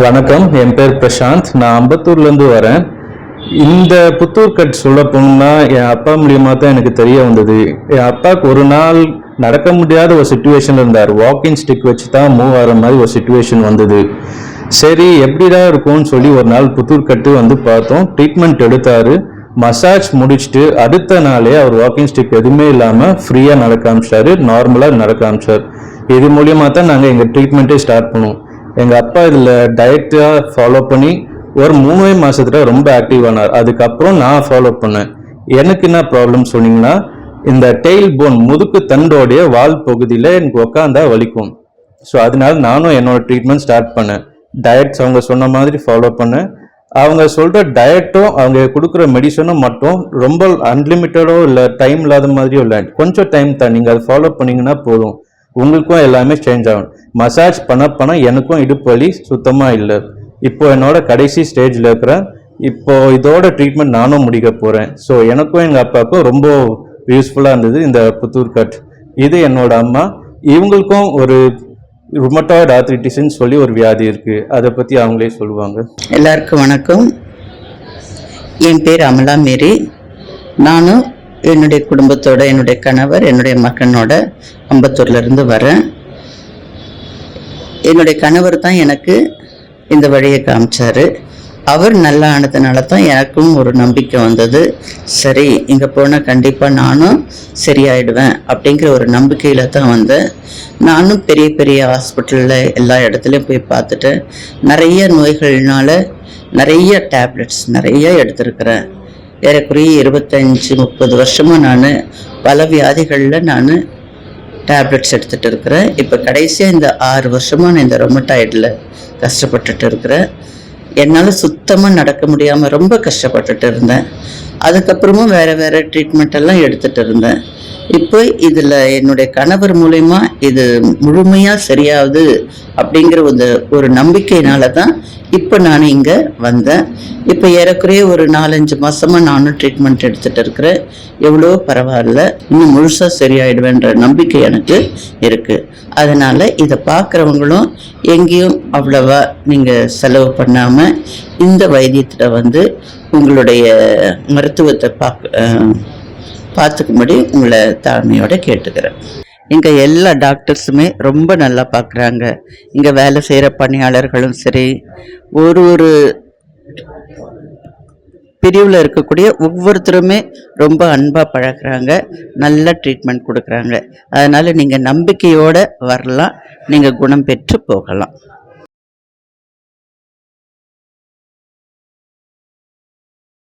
வணக்கம். என் பேர் பிரசாந்த். நான் அம்பத்தூர்லேருந்து வரேன். இந்த புத்தூர் கட் சொல்ல போனோம்னா என் அப்பா மூலியமாக தான் எனக்கு தெரிய வந்தது. என் அப்பாவுக்கு ஒரு நாள் நடக்க முடியாத ஒரு சுச்சுவேஷன் இருந்தார். வாக்கிங் ஸ்டிக் வச்சு தான் மூவ் ஆகிற மாதிரி ஒரு சுச்சுவேஷன் வந்தது. சரி எப்படிடா இருக்கும்னு சொல்லி ஒரு நாள் புத்தூர் கட்டு வந்து பார்த்தோம். ட்ரீட்மெண்ட் எடுத்தாரு. மசாஜ் முடிச்சுட்டு அடுத்த நாளே அவர் வாக்கிங் ஸ்டிக் எதுவுமே இல்லாமல் ஃப்ரீயாக நடக்க ஆரம்பிச்சாரு. நார்மலாக நடக்க ஆரம்பிச்சார். இது மூலியமாக தான் நாங்கள் எங்கள் ட்ரீட்மெண்ட்டே ஸ்டார்ட் பண்ணுவோம் எங்கள் அப்பா இதில் டயட்டாக ஃபாலோ பண்ணி ஒரு மூணே மாதத்தில் ரொம்ப ஆக்டிவ் ஆனார். அதுக்கப்புறம் நான் ஃபாலோ பண்ணேன். எனக்கு என்ன ப்ராப்ளம் சொன்னீங்கன்னா இந்த டெய்ல் போன் முதுக்கு தண்டோடைய வால் பகுதியில் எனக்கு உக்காந்தா வலிக்கும். ஸோ அதனால நானும் என்னோட ட்ரீட்மெண்ட் ஸ்டார்ட் பண்ணேன். டயட்ஸ் அவங்க சொன்ன மாதிரி ஃபாலோ பண்ணேன். அவங்க சொல்கிற டயட்டும் அவங்க கொடுக்குற மெடிசனும் மட்டும் ரொம்ப அன்லிமிட்டடோ இல்லை டைம் இல்லாத மாதிரியோ இல்லை. கொஞ்சம் டைம் தான் நீங்கள் அதை ஃபாலோ பண்ணிங்கன்னா போதும். உங்களுக்கும் எல்லாமே சேஞ்ச் ஆகும். மசாஜ் பண்ண பண்ண எனக்கும் இடுப்பு வலி சுத்தமாக இல்லை. இப்போ என்னோட கடைசி ஸ்டேஜில் இருக்கிறேன் இப்போ இதோட ட்ரீட்மெண்ட் நானும் முடிக்க போகிறேன் ஸோ எனக்கும் எங்கள் அப்பாவுக்கும் ரொம்ப யூஸ்ஃபுல்லாக இருந்தது இந்த புத்தூர் கட் இது என்னோட அம்மா. இவங்களுக்கும் ஒரு ருமட்டாய்டு ஆர்த்ரிட்டிஸ்ன்னு சொல்லி ஒரு வியாதி இருக்குது அதை பற்றி அவங்களே சொல்லுவாங்க. எல்லாருக்கும் வணக்கம். என் பேர் அமலா மேரி. நானும் என்னுடைய குடும்பத்தோட என்னுடைய கணவர் என்னுடைய மகனோட அம்பத்தூர்லேருந்து வரேன். என்னுடைய கணவர் தான் எனக்கு இந்த வழியை காமிச்சார். அவர் நல்லா ஆனதுனால தான் எனக்கும் ஒரு நம்பிக்கை வந்தது. சரி இங்கே போனால் கண்டிப்பாக நானும் சரியாயிடுவேன் அப்படிங்கிற ஒரு நம்பிக்கையில் தான் வந்தேன். நானும் பெரிய பெரிய ஹாஸ்பிட்டலில் எல்லா இடத்துலையும் போய் பார்த்துட்டேன் நிறைய நோய்கள்னால நிறைய டேப்லெட்ஸ் நிறைய எடுத்திருக்கிறேன். ஏறக்குறைய இருபத்தஞ்சி முப்பது வருஷமாக நான் பல வியாதிகளில் நான் டேப்லெட்ஸ் எடுத்துகிட்டு இருக்கிறேன். இப்போ கடைசியாக இந்த ஆறு வருஷமாக நான் இந்த ரொமட்டாய்டில் கஷ்டப்பட்டுட்டு இருக்கிறேன். என்னால் சுத்தமாக நடக்க முடியாமல் ரொம்ப கஷ்டப்பட்டுட்டு இருந்தேன். அதுக்கப்புறமும் வேறு வேறு ட்ரீட்மெண்ட் எல்லாம் எடுத்துகிட்டு இருந்தேன். இப்போ இதில் என்னுடைய கணவர் மூலயமா இது முழுமையாக சரியாகுது அப்படிங்கிற ஒரு ஒரு நம்பிக்கையினால தான் இப்போ நான் இங்கே வந்தேன். இப்போ ஏறக்குறைய ஒரு நாலஞ்சு மாதமாக நானும் ட்ரீட்மெண்ட் எடுத்துகிட்டு இருக்கிறேன். எவ்வளோ பரவாயில்ல இன்னும் முழுசாக சரியாயிடுவேன்ற நம்பிக்கை எனக்கு இருக்குது அதனால் இதை பார்க்குறவங்களும் எங்கேயும் அவ்வளவா நீங்கள் செலவு பண்ணாமல் இந்த வைத்தியத்தில் வந்து உங்களுடைய மருத்துவத்தை பார்க்க பார்த்துக்கும்படி உங்களை தாழ்மையோட கேட்டுக்கிறேன். இங்கே எல்லா டாக்டர்ஸுமே ரொம்ப நல்லா பார்க்குறாங்க. இங்கே வேலை செய்கிற பணியாளர்களும் சரி ஒரு ஒரு பிரிவில் இருக்கக்கூடிய ஒவ்வொருத்தருமே ரொம்ப அன்பாக பழகுறாங்க நல்ல ட்ரீட்மெண்ட் கொடுக்குறாங்க. அதனால் நீங்கள் நம்பிக்கையோடு வரலாம் நீங்கள் குணம் பெற்று போகலாம்.